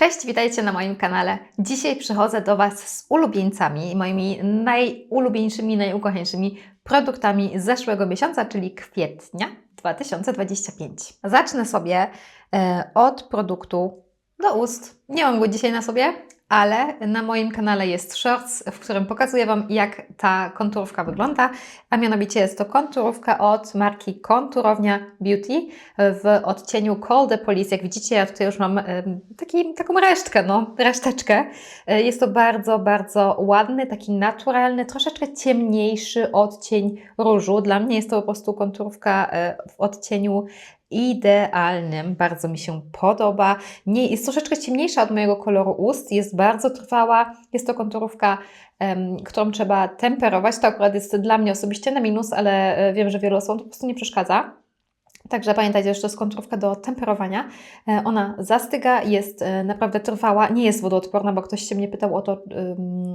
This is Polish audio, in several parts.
Cześć, witajcie na moim kanale. Dzisiaj przychodzę do Was z ulubieńcami, moimi najulubieńszymi, najukochańszymi produktami zeszłego miesiąca, czyli kwietnia 2025. Zacznę sobie e, od produktu do ust. Nie mam go dzisiaj na sobie, ale na moim kanale jest shorts, w którym pokazuję Wam, jak ta konturówka wygląda, a mianowicie jest to konturówka od marki Konturownia Beauty w odcieniu Call the Police. Jak widzicie, ja tutaj już mam taki, taką resztkę, no, reszteczkę. E, Jest to bardzo, bardzo ładny, taki naturalny, troszeczkę ciemniejszy odcień różu. Dla mnie jest to po prostu konturówka e, w odcieniu idealnym, bardzo mi się podoba. Nie, jest troszeczkę ciemniejsza od mojego koloru ust, jest bardzo trwała. Jest to konturówka, em, którą trzeba temperować. To akurat jest dla mnie osobiście na minus, ale e, wiem, że wielu osobom to po prostu nie przeszkadza. Także pamiętajcie, że to jest konturówka do temperowania. E, Ona zastyga, jest e, naprawdę trwała, nie jest wodoodporna, bo ktoś się mnie pytał o to,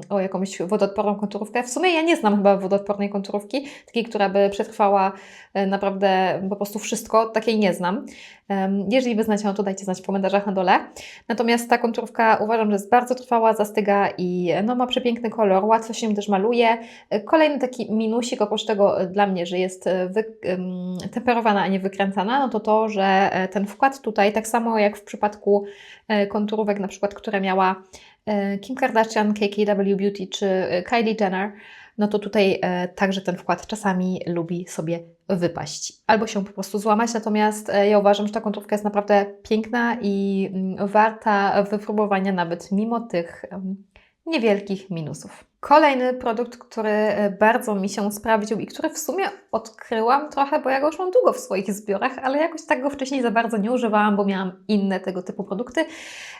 o jakąś wodoodporną konturówkę. W sumie ja nie znam chyba wodoodpornej konturówki, takiej, która by przetrwała e, naprawdę po prostu wszystko, takiej nie znam. Jeżeli Wy znacie, no to dajcie znać w komentarzach na dole. Natomiast ta konturówka uważam, że jest bardzo trwała, zastyga i no, ma przepiękny kolor, łatwo się też maluje. Kolejny taki minusik oprócz tego dla mnie, że jest temperowana, a nie wykręcana, no to to, że e, ten wkład tutaj, tak samo jak w przypadku e, konturówek na przykład, które miała e, Kim Kardashian, KKW Beauty czy Kylie Jenner, no to tutaj także ten wkład czasami lubi sobie wypaść albo się po prostu złamać. Natomiast ja uważam, że ta konturówka jest naprawdę piękna i mm, warta wypróbowania nawet mimo tych niewielkich minusów. Kolejny produkt, który e, bardzo mi się sprawdził i który w sumie odkryłam trochę, bo ja go już mam długo w swoich zbiorach, ale jakoś tak go wcześniej za bardzo nie używałam, bo miałam inne tego typu produkty.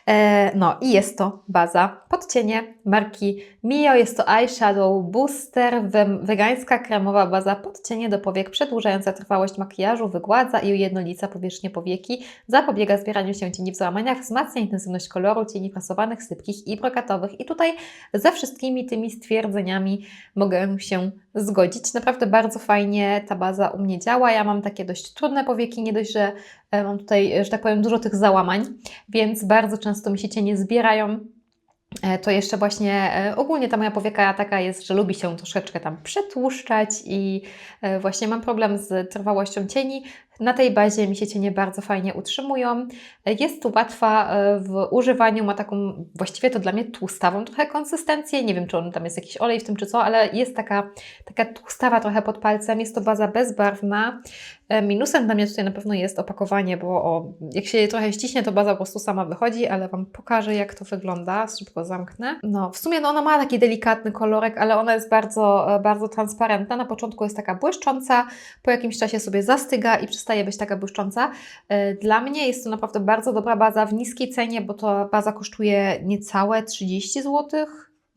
E, No i jest to baza podcienie marki Mio. Jest to eyeshadow booster, we- wegańska kremowa baza podcienie do powiek, przedłużająca trwałość makijażu, wygładza i ujednolica powierzchnię powieki, zapobiega zbieraniu się cieni w załamaniach, wzmacnia intensywność koloru cieni frasowanych, sypkich i brokatowych. I tutaj ze wszystkimi tymi stwierdzeniami mogę się zgodzić. Naprawdę bardzo fajnie ta baza u mnie działa. Ja mam takie dość trudne powieki, nie dość, że e, mam tutaj, że tak powiem, dużo tych załamań, więc bardzo często mi się cienie zbierają. E, To jeszcze właśnie e, ogólnie ta moja powieka taka jest, że lubi się troszeczkę tam przetłuszczać i właśnie mam problem z trwałością cieni. Na tej bazie mi się cienie bardzo fajnie utrzymują. Jest łatwa e, w używaniu, ma taką właściwie to dla mnie tłustawą trochę konsystencję. Nie wiem, czy on tam jest jakiś olej w tym, czy co, ale jest taka, taka tłustawa trochę pod palcem. Jest to baza bezbarwna. E, Minusem dla mnie tutaj na pewno jest opakowanie, bo o, jak się je trochę ściśnie, to baza po prostu sama wychodzi, ale Wam pokażę, jak to wygląda. Szybko zamknę. No, w sumie no, ona ma taki delikatny kolorek, ale ona jest bardzo, e, bardzo transparentna. Na początku jest taka błyszcząca, po jakimś czasie sobie zastyga i przestaje być taka błyszcząca. E, Dla mnie jest to naprawdę bardzo dobra baza w niskiej cenie, bo to baza kosztuje niecałe 30 zł.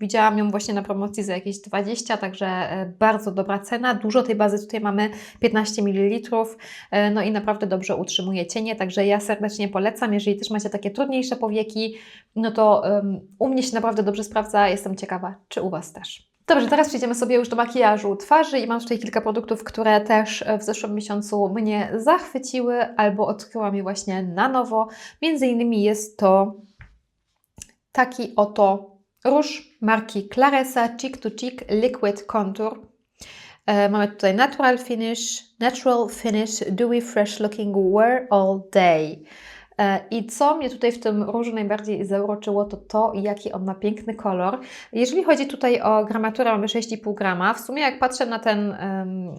Widziałam ją właśnie na promocji za jakieś 20, także e, bardzo dobra cena. Dużo tej bazy tutaj mamy, 15 ml, e, no i naprawdę dobrze utrzymuje cienie, także ja serdecznie polecam. Jeżeli też macie takie trudniejsze powieki, no to um, u mnie się naprawdę dobrze sprawdza. Jestem ciekawa, czy u Was też. Dobrze, teraz przejdziemy sobie już do makijażu twarzy i mam tutaj kilka produktów, które też w zeszłym miesiącu mnie zachwyciły albo odkryłam je właśnie na nowo. Między innymi jest to taki oto róż marki Claresa Cheek to Cheek Liquid Contour. E, mamy tutaj Natural Finish, Natural Finish Dewy Fresh Looking Wear All Day. E, I co mnie tutaj w tym różu najbardziej zauroczyło, to to, jaki on ma piękny kolor. Jeżeli chodzi tutaj o gramaturę, mamy 6,5 grama. W sumie jak patrzę na, ten,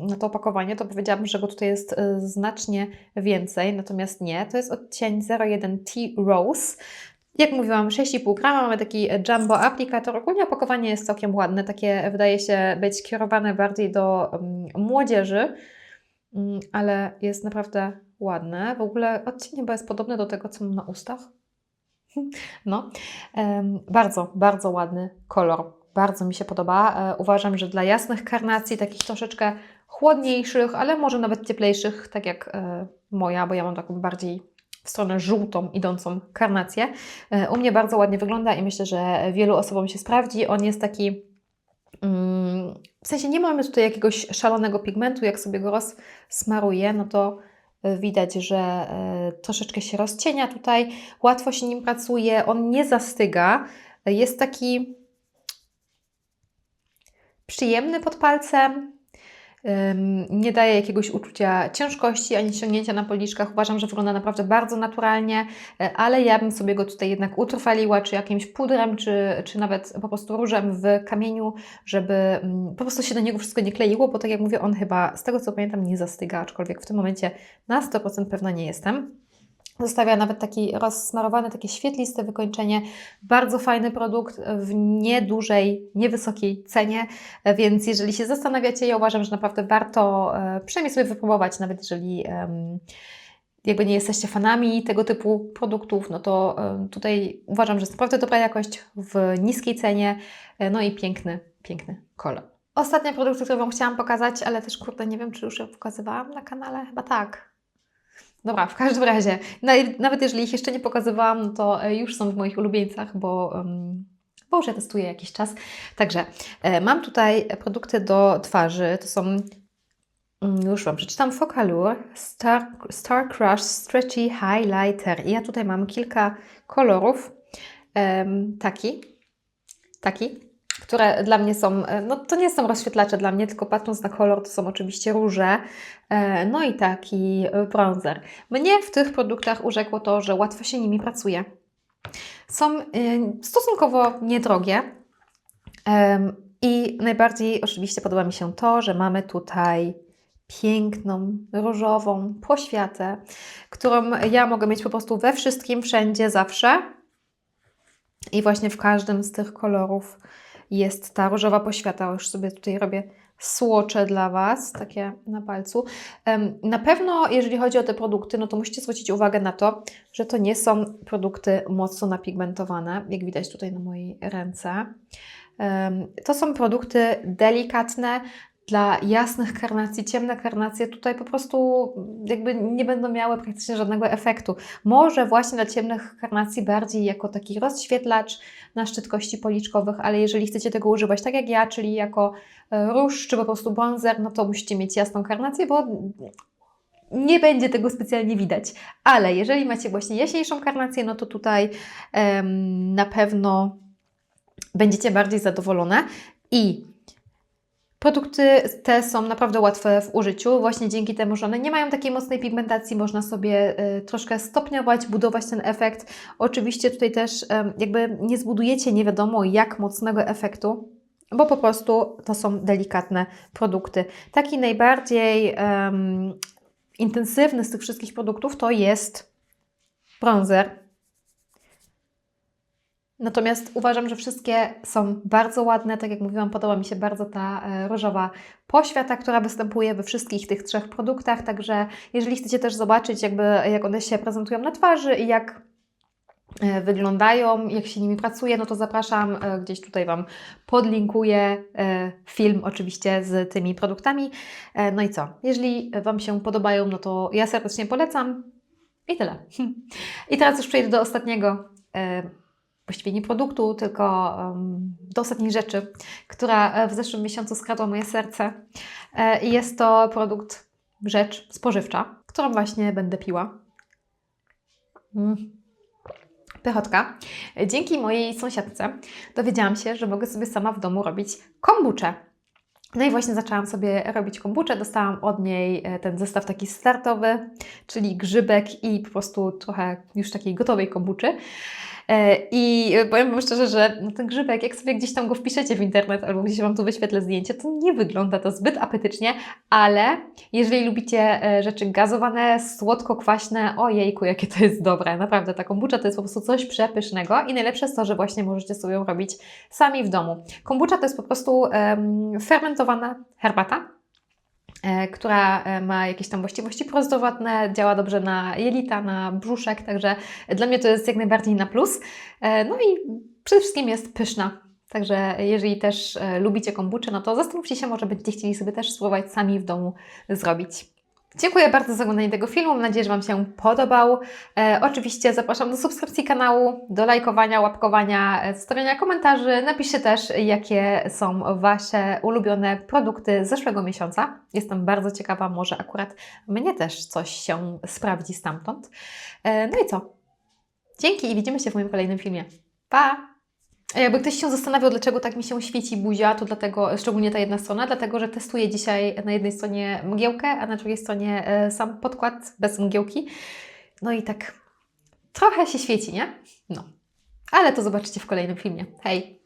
na to opakowanie, to powiedziałabym, że go tutaj jest e, znacznie więcej, natomiast nie. To jest odcień 01 T Rose. Jak mówiłam, 6,5 grama, mamy taki jumbo aplikator. Ogólnie opakowanie jest całkiem ładne, takie wydaje się być kierowane bardziej do młodzieży, Mm, ale jest naprawdę ładne. W ogóle odcień chyba jest podobny do tego, co mam na ustach. No, bardzo, bardzo ładny kolor. Bardzo mi się podoba. E, uważam, że dla jasnych karnacji, takich troszeczkę chłodniejszych, ale może nawet cieplejszych, tak jak e, moja, bo ja mam taką bardziej w stronę żółtą idącą karnację. E, U mnie bardzo ładnie wygląda i myślę, że wielu osobom się sprawdzi. On jest taki. mm, W sensie nie mamy tutaj jakiegoś szalonego pigmentu. Jak sobie go rozsmaruję, no to Widać, że e, troszeczkę się rozcienia tutaj, łatwo się nim pracuje, on nie zastyga. Jest taki przyjemny pod palcem. Nie daje jakiegoś uczucia ciężkości ani ściągnięcia na policzkach. Uważam, że wygląda naprawdę bardzo naturalnie, e, ale ja bym sobie go tutaj jednak utrwaliła, czy jakimś pudrem, czy, czy nawet po prostu różem w kamieniu, żeby mm, po prostu się do niego wszystko nie kleiło, bo tak jak mówię, on chyba z tego co pamiętam nie zastyga, aczkolwiek w tym momencie na 100% pewna nie jestem. Zostawia nawet taki rozsmarowane, takie świetliste wykończenie. Bardzo fajny produkt w niedużej, niewysokiej cenie, e, więc jeżeli się zastanawiacie, ja uważam, że naprawdę warto e, przynajmniej sobie wypróbować, nawet jeżeli jakby nie jesteście fanami tego typu produktów, no to em, tutaj uważam, że jest naprawdę dobra jakość w niskiej cenie, e, no i piękny, piękny kolor. Ostatnia produkt, który Wam chciałam pokazać, ale też kurde, nie wiem, czy już ją pokazywałam na kanale, chyba tak. Dobra, w każdym razie, na- nawet jeżeli ich jeszcze nie pokazywałam, no to e, już są w moich ulubieńcach, bo, bo już ja testuję jakiś czas. Także e, mam tutaj produkty do twarzy. To są, mm, już Wam przeczytam, Focalure Star, Star Crush Stretchy Highlighter. I ja tutaj mam kilka kolorów. Taki, taki, które dla mnie są, e, no to nie są rozświetlacze dla mnie, tylko patrząc na kolor, to są oczywiście róże, e, no i taki e, bronzer. Mnie w tych produktach urzekło to, że łatwo się nimi pracuje. Są stosunkowo niedrogie i najbardziej oczywiście podoba mi się to, że mamy tutaj piękną, różową poświatę, którą ja mogę mieć po prostu we wszystkim, wszędzie, zawsze. I właśnie w każdym z tych kolorów jest ta różowa poświata. Już sobie tutaj robię słocze dla Was, takie na palcu. Na pewno, jeżeli chodzi o te produkty, no to musicie zwrócić uwagę na to, że to nie są produkty mocno napigmentowane, jak widać tutaj na mojej ręce. To są produkty delikatne, dla jasnych karnacji, ciemne karnacje tutaj po prostu jakby nie będą miały praktycznie żadnego efektu. Może właśnie dla ciemnych karnacji bardziej jako taki rozświetlacz na szczytkości policzkowych, ale jeżeli chcecie tego używać tak jak ja, czyli jako e, róż czy po prostu bronzer, no to musicie mieć jasną karnację, bo nie będzie tego specjalnie widać. Ale jeżeli macie właśnie jaśniejszą karnację, no to tutaj em, na pewno będziecie bardziej zadowolone i Produkty te są naprawdę łatwe w użyciu, właśnie dzięki temu, że one nie mają takiej mocnej pigmentacji, można sobie y, troszkę stopniować, budować ten efekt. Oczywiście tutaj też em, jakby nie zbudujecie nie wiadomo jak mocnego efektu, bo po prostu to są delikatne produkty. Taki najbardziej em, intensywny z tych wszystkich produktów to jest bronzer. Natomiast uważam, że wszystkie są bardzo ładne. Tak jak mówiłam, podoba mi się bardzo ta e, różowa poświata, która występuje we wszystkich tych trzech produktach. Także jeżeli chcecie też zobaczyć, jakby, jak one się prezentują na twarzy i jak e, wyglądają, jak się nimi pracuje, no to zapraszam, e, gdzieś tutaj Wam podlinkuję film oczywiście z tymi produktami. No i co? Jeżeli Wam się podobają, no to ja serdecznie polecam i tyle. I teraz już przejdę do ostatniego właściwie nie produktu, tylko do ostatniej rzeczy, która e, w zeszłym miesiącu skradła moje serce. E, I jest to produkt, rzecz spożywcza, którą właśnie będę piła. Mm. Pychotka. Dzięki mojej sąsiadce dowiedziałam się, że mogę sobie sama w domu robić kombuczę. No i właśnie zaczęłam sobie robić kombuczę. Dostałam od niej e, ten zestaw taki startowy, czyli grzybek i po prostu trochę już takiej gotowej kombuczy. E, I powiem Wam szczerze, że ten grzybek, jak sobie gdzieś tam go wpiszecie w internet albo gdzieś Wam tu wyświetlę zdjęcie, to nie wygląda to zbyt apetycznie, ale jeżeli lubicie e, rzeczy gazowane, słodko-kwaśne, ojejku, jakie to jest dobre. Naprawdę, ta kombucha to jest po prostu coś przepysznego i najlepsze jest to, że właśnie możecie sobie ją robić sami w domu. Kombucha to jest po prostu em, fermentowana herbata, która e, ma jakieś tam właściwości prozdrowotne, działa dobrze na jelita, na brzuszek, także dla mnie to jest jak najbardziej na plus. E, No i przede wszystkim jest pyszna. Także jeżeli też e, lubicie kombuczę, no to zastanówcie się, może będziecie chcieli sobie też spróbować sami w domu zrobić. Dziękuję bardzo za oglądanie tego filmu. Mam nadzieję, że Wam się podobał. E, oczywiście zapraszam do subskrypcji kanału, do lajkowania, łapkowania, e, stawiania komentarzy. Napiszcie też, jakie są Wasze ulubione produkty z zeszłego miesiąca. Jestem bardzo ciekawa, może akurat mnie też coś się sprawdzi stamtąd. E, no i co? Dzięki i widzimy się w moim kolejnym filmie. Pa! A Jakby ktoś się zastanawiał, dlaczego tak mi się świeci buzia, to dlatego, szczególnie ta jedna strona, dlatego, że testuję dzisiaj na jednej stronie mgiełkę, a na drugiej stronie e, sam podkład bez mgiełki. No i tak trochę się świeci, nie? No. Ale to zobaczycie w kolejnym filmie. Hej!